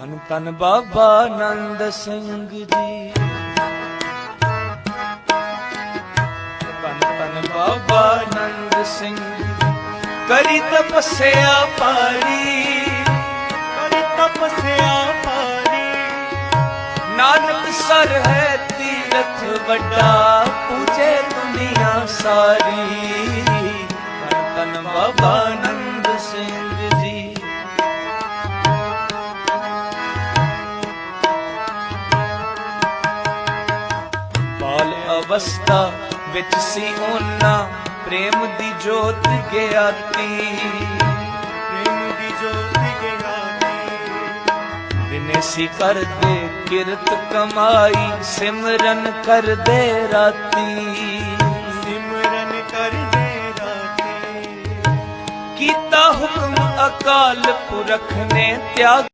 ਤਨ ਧੰਨ ਬਾਬਾ ਆਨੰਦ ਸਿੰਘ ਜੀ। ਤਨ ਧੰਨ ਬਾਬਾ ਆਨੰਦ ਸਿੰਘ ਕਰੀ ਤਪਸਿਆ ਪਾਰੀ। ਕਰੀ ਤਪਸਿਆ ਪਾਰੀ। ਨਾਨਕ ਸਰ ਹੈ ਤੀਰਥ ਵੱਡਾ, ਪੂਜੇ ਦੁਨੀਆ ਸਾਰੀ। ਤਨ ਧੰਨ ਬਾਬਾ ਅਵਸਥਾ ਵਿੱਚ ਸੀ ਉਹਨਾਂ ਪ੍ਰੇਮ ਦੀ ਜੋਤ ਗਿਆਤੀ। ਪ੍ਰੇਮ ਦੀ ਜੋਤੀ ਗਿਆਨੀ ਦਿਨੇ ਸੀ ਕਰਦੇ ਕਿਰਤ ਕਮਾਈ ਸਿਮਰਨ ਕਰਦੇ ਰਾਤੀ। ਸਿਮਰਨ ਕਰਦੇ ਰਾਤੀ। ਕੀਤਾ ਹੁਕਮ ਅਕਾਲ ਪੁਰਖ ਨੇ ਤਿਆਗ